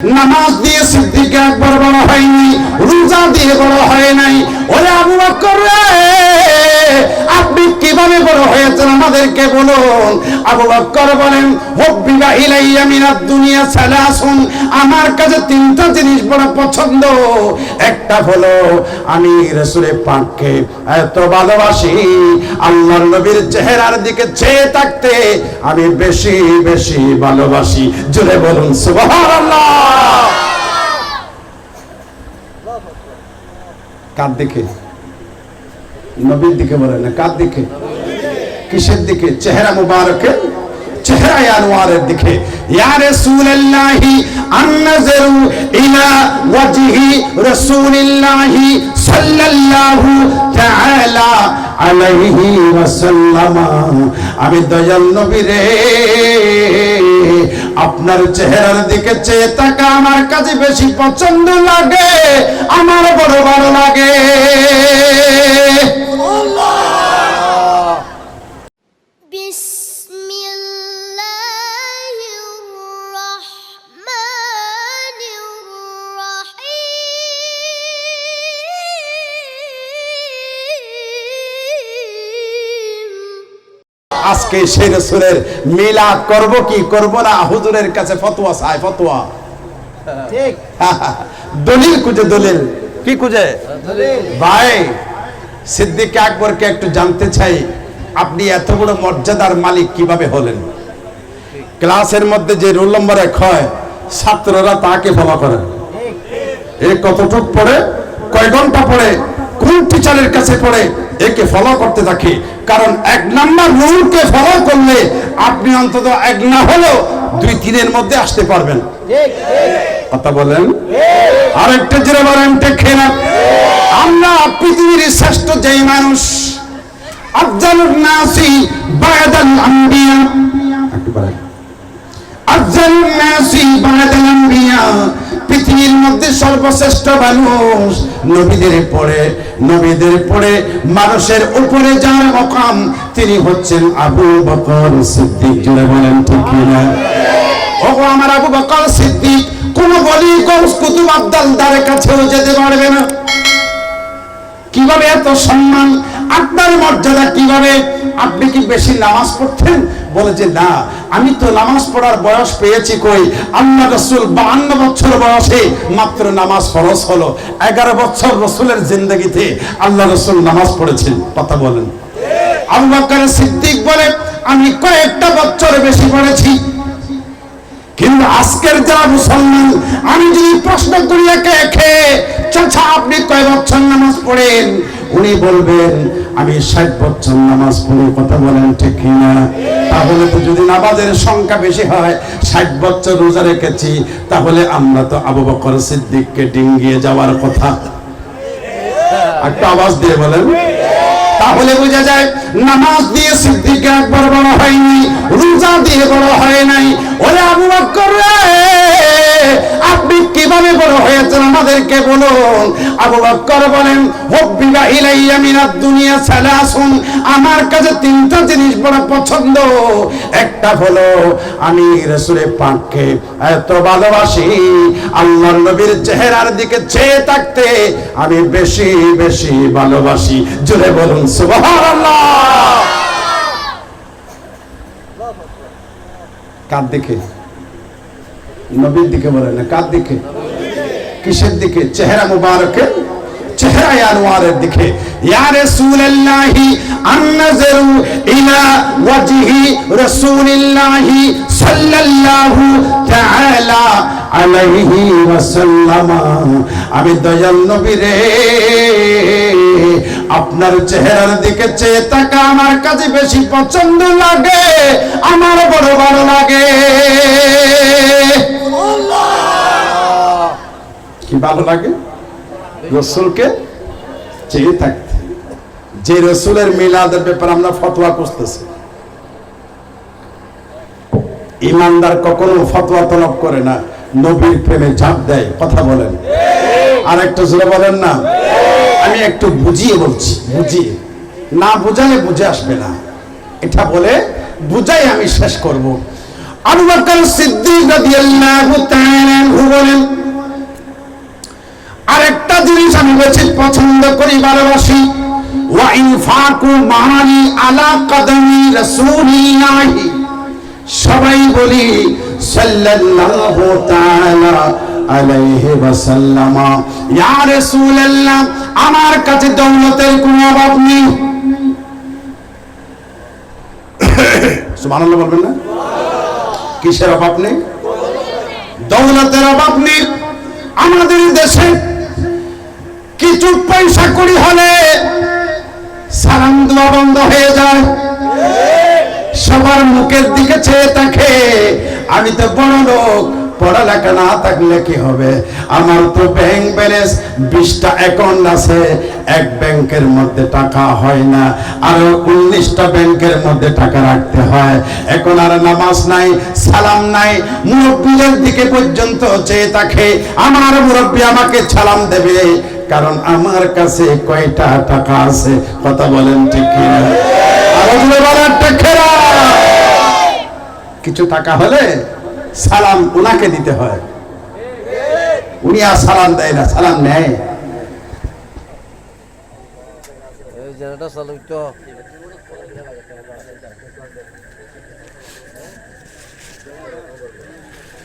নামাজ দিয়ে সিদ্দিক একবার বড় হয়নি রোজা দিয়ে বড় হয় নাই। ওরে আবু আপনি কীভাবে বড় হয়েছেন আমাদেরকে বলুন, আবু বকর বলেন, হব্বিবা ইলাইয়া মিনাদ দুনিয়া সালাসুন। আমার কাছে তিনটা জিনিস বড় পছন্দ। একটা হলো, আমি রাসূলের পাককে এত ভালোবাসি, আল্লাহর নবীর চেহারার দিকে চেয়ে থাকতে আমি বেশি বেশি ভালোবাসি। জোরে বলুন, সুবহানাল্লাহ। কার দিকে? নবীর দিকে বলেন না কার দিকে? কিসের দিকে? চেহারা মুবারকের, চেহারা আনোয়ারের দিকে। ইয়া রাসূলুল্লাহি আন্নাজরু ইলা ওয়াজহি রাসূলিল্লাহি সাল্লাল্লাহু তাআলা আলাইহি ওয়াসাল্লাম। আমি দয়াল নবী রে আপনার চেহারার দিকে চেয়ে থাকা আমার কাছে বেশি পছন্দ লাগে আমার বড় ভালো লাগে। আজকে সেই রসুলের মিলাদ করব কি? করব না? হুজুরের কাছে ফতোয়া চাই ফতোয়া। ঠিক। দলিল খুঁজে দলিল। কি খুঁজে? ভাই সিদ্দিক আকবরকে একটু জানতে চাই আপনি এত বড় মর্যাদার মালিক কীভাবে হলেন? ক্লাসের মধ্যে যে রোল নম্বর এক হয় ছাত্ররা তাকে ফলো করে। এ কতটুক পড়ে? কয় ঘণ্টা পড়ে? কোন টিচারের কাছে পড়ে? একে ফলো করতে থাকি। কারণ এক নাম্বার রুলকে ফলো করলে আপনি অন্তত এক না হলেও দুই তিনের মধ্যে আসতে পারবেন। কথা বলেন? আরেকটা জোরে বলেন দেখে না আমরা পৃথিবীর শ্রেষ্ঠ যেই মানুষ আফজালুন নাসি বাদাল আম্বিয়া। একটু বলেন আফজালুন নাসি বাদাল আম্বিয়া, পৃথিবীর মধ্যে সর্বশ্রেষ্ঠ মানুষ। নবীদের পরে নবীদের পরে মানুষের উপরে যার মকাম, তিনি হচ্ছেন আবু বকর সিদ্দিক। জুড়ে বলেন, ঠিক কিনা? ও আমার আবু বকর সিদ্দিক, কোন বলি, গৌস, কুতুব আব্দালদারের কাছেও যেতে পারবে না। কীভাবে এত সম্মান আপনার মর্যাদা কীভাবে? আপনি কি বেশি নামাজ পড়তেন? বলে যে, না, আমি তো নামাজ পড়ার বয়স পেয়েছি কই? আল্লাহ রসুল বাহান্ন বছর বয়সে মাত্র নামাজ ফরজ হলো। এগারো বছর রসুলের জিন্দগিতে আল্লাহ রসুল নামাজ পড়েছেন। কথা বলেন। আবু বকর সিদ্দিক বলে, আমি কয়েকটা বছর বেশি পড়েছি। কিন্তু আজকের যারা মুসলমান, আমি যদি প্রশ্ন করি একে একে, চাচা, আপনি কয় বছর নামাজ পড়েন? উনি বলবেন, আমি ষাট বছর নামাজ পড়ে কথা বলেন, ঠিক কিনা? তাহলে তো যদি নামাজের সংখ্যা বেশি হয়, ষাট বছর রোজা রেখেছি, তাহলে আমরা তো আবু বকর সিদ্দিককে ডিঙ্গিয়ে যাওয়ার কথা। একটা আওয়াজ দিয়ে বলেন। তাহলে বোঝা যায়, নামাজ দিয়ে সিদ্দিক একবার বড় হয়নি, রোজা দিয়ে বড় হয় নাই ওরে আবু বকর আপনি কীভাবে বড় হয়েছেন আমাদেরকে বলুন? আবু বকর বলেন হব্বিবা ইলাইয়া মিনাদ দুনিয়া সালাসুন। আমার কাছে তিনটা জিনিস বড় পছন্দ। একটা হলো, আমি রাসূলের পাককে এত ভালোবাসি, আল্লাহর নবীর চেহারার দিকে চেয়ে থাকতে আমি বেশি বেশি ভালোবাসি। জোরে বলুন, সুবহানাল্লাহ। কার দিকে নবীর দিকে বলেন না কার দিকে কিসের দিকে? চেহারা মুবারকের চেহারা আনোয়ারের দিকে। ইয়া রাসূলুল্লাহি, আন্নাজরু ইলা ওয়াজহি রাসূলিল্লাহি সাল্লাল্লাহু তাআলা আলাইহি ওয়াসাল্লাম। আমি দয়াল নবী রে। আপনার চেহারার দিকে চেয়ে থাকা আমার কাছে বেশি পছন্দ লাগে, আমার বড় ভালো লাগে। কি ভালো লাগে? রসুলকে চেয়ে থাকতে। যে রসুলের মিলাদের ব্যাপারে আমরা ফতোয়া করতেছি ইমানদার কখনো ফতোয়া তলব করে না, নবীর প্রেমে ঝাঁপ দেয়, কথা বলেন। আর একটু জোরে বলেন না। আমি একটু বুঝিয়ে বলছি, বুঝিয়ে। না বুঝালে বুঝে আসবে না। এটা বলে বুঝাই আমি শেষ করব। আবু বকর সিদ্দিক রাদিয়াল্লাহু তাআলা বলেন, আরেকটা জিনিস আমি বেশি পছন্দ করি ভালোবাসি। ওয়া ইনফাকু মালি আলা কদমি রাসূলিল্লাহি। সবাই বলি, সাল্লাল্লাহু তাআলা আলাইহি ওয়াসাল্লাম। ইয়া রাসূলুল্লাহ আমার কাছে দৌলতের কোনো অভাব নেই। সুবহানাল্লাহ বলবেন না? কিসের অভাব নেই? দৌলতের অভাব নেই। আমাদের দেশে কিছু পয়সা করি হলে সালাম দেওয়া বন্ধ হয়ে যায়। সবার মুখের দিকে চেয়ে থাকে। আমি তো বড় লোক পড়ালেখা না থাকলে কি হবে? আমার তো ব্যাংক ব্যালেন্স বিশটা অ্যাকাউন্ট আছে, এক ব্যাংকের মধ্যে টাকা হয় না, আর উনিশটা ব্যাংকের মধ্যে টাকা রাখতে হয়। এখন আর নামাজ নাই, সালাম নাই, মুরব্বীদের দিকে পর্যন্ত চেয়ে থাকে, আমার মুরব্বী আমাকে সালাম দেবে, কারণ আমার কাছে কয়টা টাকা আছে, কথা বলেন, ঠিক কিনা? কিছু টাকা হলে সালাম উনাকে দিতে হয়। উনি আর সালাম দেয় না সালাম নেয়। এই জেনারেটর চালু তো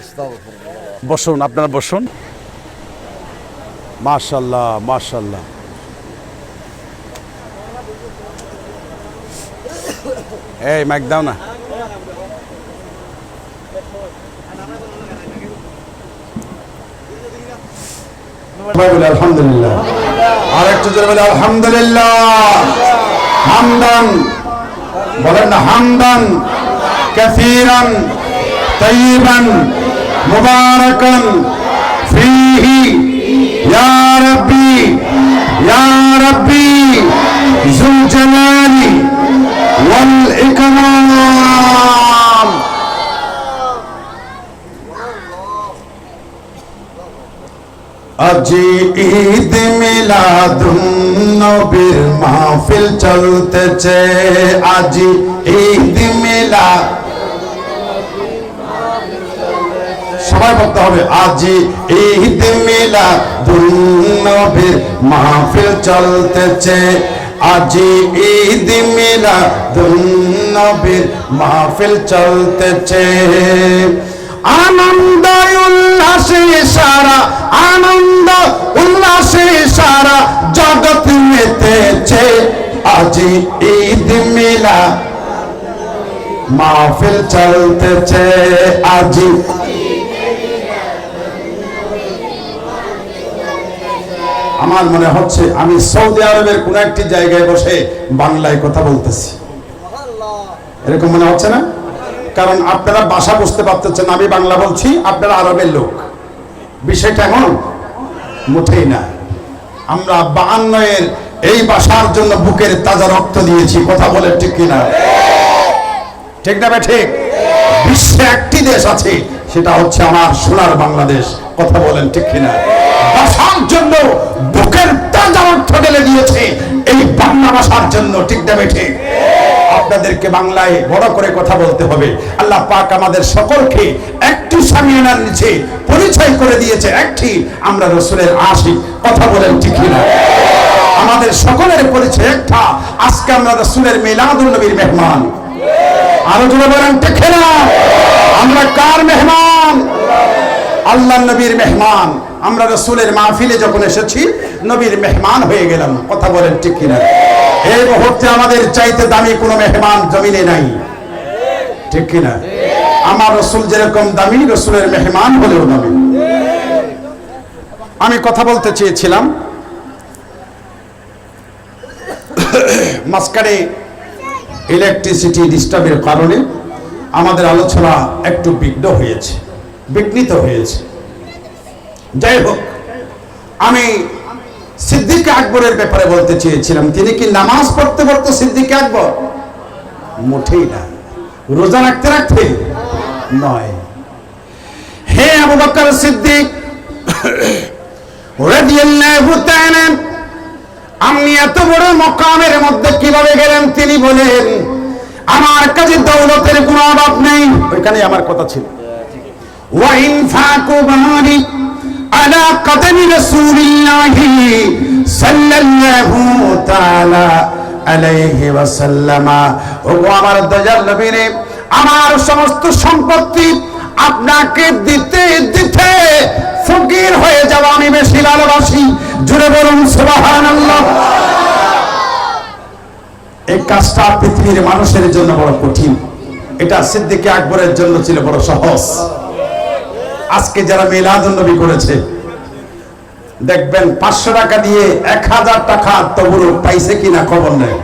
আস্তাগফিরুল্লাহ বসুন আপনারা বসুন। মাশাল্লাহ মাশাল্লাহ। এই মাইক দাও না। আলহামদুলিল্লাহ। আর একটু জোরে বলে আলহামদুলিল্লাহ। হামদান। বলেন না হামদান। কাসীরান তাইয়িবান ইয়া আজি ঈদ মিলাদুন নবীর মাহফিল চলতেছে। আজি ঈদ মিলা সবাই বলতে হবে আজি ঈদ মিলাদুন নবীর মাহফিল চলতেছে। আজি ঈদ মিলাদুন নবীর মাহফিল চলতেছে। আনন্দ উল্লাসে সারা আনন্দ উল্লাসে সারা জগৎ মেতেছে। আজি ঈদ মিলা মাহফিল চলতেছে আজি। আমার মনে হচ্ছে আমি সৌদি আরবের কোন একটি জায়গায় বসে বাংলায় কথা বলতেছি। এরকম মনে হচ্ছে না? কারণ আপনারা ভাষা বুঝতে পারতেছেন, আমি বাংলা বলছি, আপনারা আরবের লোক। বিষয়টা এমন মোটেই না। আমরা বাহান্ন এই ভাষার জন্য বুকের তাজা রক্ত দিয়েছি, কথা বলে ঠিক কিনা? ঠিক না ঠিক? বিশ্বে একটি দেশ আছে, সেটা হচ্ছে আমার সোনার বাংলাদেশ, কথা বলেন ঠিক কিনা? ভাষার জন্য বুকের তাজা অর্থ ঢেলে দিয়েছে, এই বাংলা ভাষার জন্য, ঠিক না ঠিক? আপনাদেরকে বাংলায় বড় করে কথা বলতে হবে। আল্লাহ পাক আমাদের সকলকে একটি সামিয়ানার নিচে পরিচয় করে দিয়েছে, একটি। আমরা রসুলের আশি কথা বলেন ঠিক কিনা? আমাদের সকলের পরিচয় একটা। আজকে আমরা রসুলের মিলাদুল নবীর মেহমান। আরও জোরে বলেন ঠিক না আমরা কার মেহমান? আল্লাহ নবীর মেহমান। আমরা রসুলের মাহফিলে যখন এসেছি, নবীর মেহমান হয়ে গেলাম। কথা বলেন ঠিক কিনা? এই মুহূর্তে আমাদের চাইতে দামি কোনো মেহমান জমিনে নাই। ঠিক কিনা? আমার রসুল যেরকম দামি, রসুলের মেহমান হলেও দামি। আমি কথা বলতে চেয়েছিলাম। মাঝখানে ইলেকট্রিসিটি ডিস্টার্বের কারণে আমাদের আলোচনা একটু বিঘ্ন হয়েছে, বিঘ্নিত হয়েছে। যাই হোক, আমি সিদ্দিক আকবরের ব্যাপারে বলতে চেয়েছিলাম। তিনি কি নামাজ পড়তে পড়তে সিদ্দিক আকবর? মোটেই না। রোজা রাখতে রাখতে? নয়। হে আবু বকর সিদ্দিক আপনি এত বড় মকামের মধ্যে কীভাবে গেলেন তিনি বলেন, আমার কাছে দৌলতের কোনো অভাব নেই। ওইখানে আমার কথা ছিল। ওয়াইন ফাকু বাহারি على قدم رسول الله صلى الله تعالى عليه وسلم ও আমার দয়াল নবী রে, আমার সমস্ত সম্পত্তি আপনাকে দিতে দিতে ফকির হয়ে যাওয়া আমি বেশি ভালোবাসি জুড়ে বলুন সুবহানাল্লাহ এই কাজটা পৃথিবীর মানুষের জন্য বড় কঠিন এটা সিদ্দিকে আকবরের জন্য ছিল বড় সহজ আজকে যারা মিলাদুন নবী করেছে, দেখবেন পাঁচশো টাকা দিয়ে এক হাজার টাকা তবুরু পাইছে কিনা খবর নেই।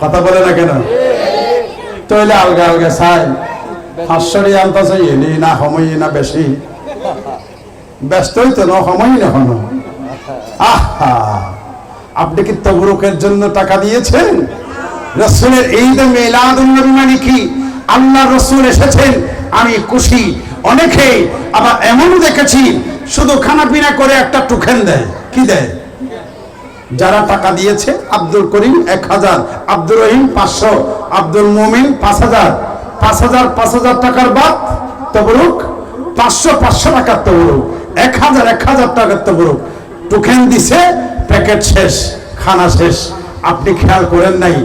কথা বলে না কেন? তৈলে আলগা আলগা চাই। পাঁচশো টাকা আনতে চাই এনি না সময় না বেশি। ব্যস্তই তো না সময় না হন আহা! আপনি কি তবরুকের জন্য টাকা দিয়েছেন? রসুলের এই মেলাদুন নবী মানে কি? আল্লাহ রসুল এসেছেন, আমি খুশি। অনেকে আবার এমনও দেখেছি, শুধু খানা পিনা করে একটা টুকেন দেয়। কি দেয়? যারা টাকা দিয়েছে, আব্দুল করিম এক হাজার, আব্দুর রহিম পাঁচশো, আব্দুল মোমিন পাঁচ হাজার। পাঁচ হাজার পাঁচ হাজার টাকার বাদ তবরুক, পাঁচশো পাঁচশো টাকার তবরুক, এক হাজার এক হাজার টাকার তবরুক। টোকেন দিছে, প্যাকেট শেষ, খানা শেষ। আপনি খেয়াল করেন নাই,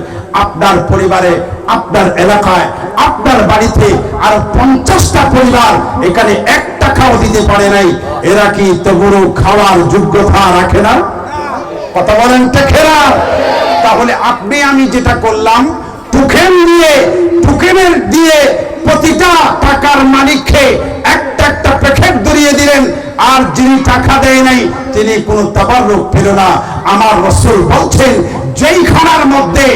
আপনার পরিবারে, আপনার এলাকায়, আপনার বাড়িতে আর পঞ্চাশটা পরিবার এখানে এক টাকাও দিতে পারে নাই। এরা কি তবরুক খাওয়ার যোগ্যতা রাখে না? কথা বলেন টেকেরা তাহলে আপনি আমি যেটা করলাম, টুকেন দিয়ে, টুকেনের দিয়ে প্রতিটা টাকার মালিককে একটা একটা প্যাকেট ধরিয়ে দিলেন, আর যিনি টাকা দেয় নাই, তিনি কোনো তাবারুক পেল না। আমার রসুল বলছেন যেই খানার মধ্যে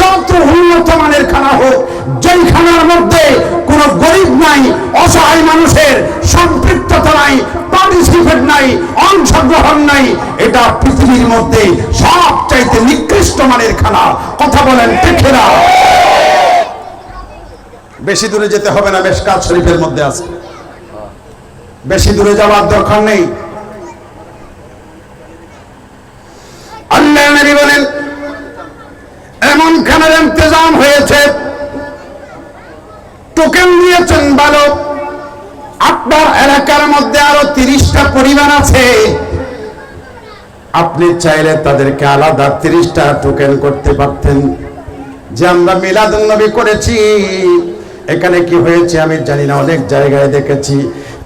যত উন্নত মানের খানা হোক যেই খানার মধ্যে কোনো গরিব নাই, অসহায় মানুষের সম্পৃক্ততা নাই, পার্টিসিপেট নাই, অংশগ্রহণ নাই, এটা পৃথিবীর মধ্যে সব চাইতে নিকৃষ্ট মানের খানা। কথা বলেন টেকেরা বেশি দূরে যেতে হবে না, মেশকাত শরীফের মধ্যে আছে। বেশি দূরে যাওয়ার দরকার নেই আল্লাহ নবী বলেন এমন খানার ইন্তজাম হয়েছে টোকেন দিয়েছেন ভালো আপনার এলাকার মধ্যে আরও তিরিশটা পরিবার আছে। আপনি চাইলে তাদেরকে আলাদা তিরিশটা টোকেন করতে পারতেন। যে আমরা মিলাদুন নবী করেছি। এখানে কি হয়েছে আমি জানি না, অনেক জায়গায় দেখেছি।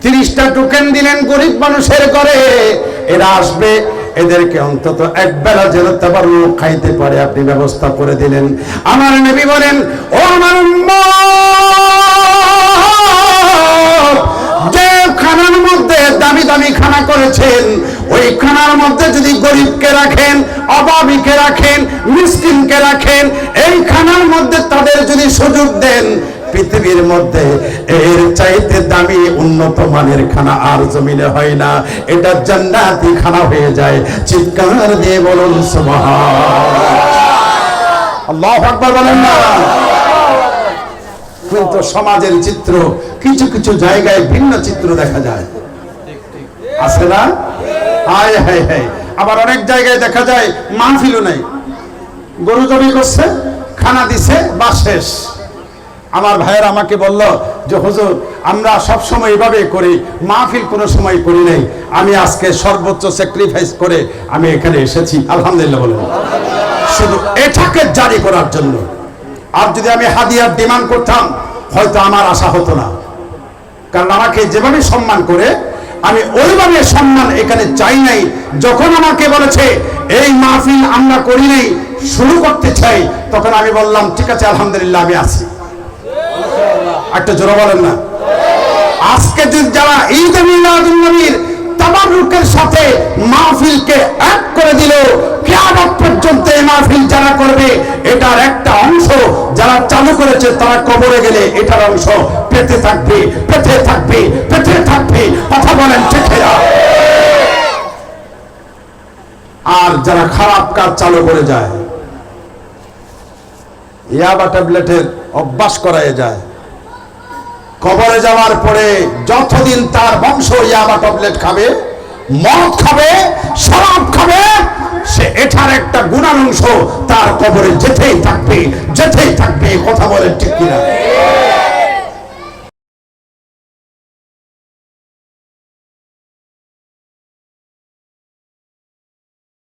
তিরিশটা টোকেন দিলেন গরিব মানুষের ঘরে। এরা আসবে, এদেরকে অন্তত এক বেলা যেন তাবার খাইতে পারে। আপনি ব্যবস্থা করে দিলেন। আমার নবী বলেন, ও আমার মধ্যে দামি দামি খানা করেছেন। ওই খানার মধ্যে যদি গরিবকে রাখেন, অভাবীকে রাখেন, মিসকিনকে রাখেন, এই খানার মধ্যে তাদের যদি সুযোগ দেন, পৃথিবীর মধ্যে এর চাইতে দামি উন্নত মানের খানা আর জমিনে হয় না। এটা জান্নাতি খানা হয়ে যায়। চিৎকার দিয়ে বলুন বলেন না। কিন্তু সমাজের চিত্র, কিছু কিছু জায়গায় ভিন্ন চিত্র দেখা যায়। আছে না? হায় হায় হায়। আবার অনেক জায়গায় দেখা যায়, মাহফিলও নাই। গরু জমি করছে, খানা দিছে বা শেষ। আমার ভাইয়ের আমাকে বলল যে, হুজুর, আমরা সব সময় এভাবে করি, মাহফিল কোনো সময় করি নাই। আমি আজকে সর্বোচ্চ স্যাক্রিফাইস করে আমি এখানে এসেছি। আলহামদুলিল্লাহ বলুন। শুধু এটাকে জারি করার জন্য। আর যদি আমি হাদিয়ার ডিমান্ড করতাম, হয়তো আমার আশা হতো না। কারণ আমাকে যেভাবে সম্মান করে আমি ওইভাবে সম্মান এখানে চাই নাই। যখন আমাকে বলেছে এই মাহফিল আমরা করি নাই শুরু করতে চাই তখন আমি বললাম ঠিক আছে আলহামদুলিল্লাহ আমি আছি। একটা জোরে বলেন না। আজকে যদি যারা ঈদ মিলাদুন নবীর তাবারুকের সাথে মাহফিলকে এক করে দিল কিয়ামত পর্যন্ত এই মাহফিল যারা করবে, এটার একটা অংশ যারা চালু করেছে, তারা কবরে গেলে এটার অংশ পেতে থাকবে পেতে থাকবে পেতে থাকবে। কথা বলেন চেখেরা আর যারা খারাপ কাজ চালু করে যায়, ইয়াবা ট্যাবলেটের অভ্যাস করায় যায় কবরে যাওয়ার পরে যতদিন তার বংশ ইয়াবা টবলেট খাবে, মদ খাবে, শরাব খাবে, সে এটার একটা গুণার অংশ তার কবরে যেতেই থাকবে যেতেই থাকবে, কথা বলেন ঠিক কিনা?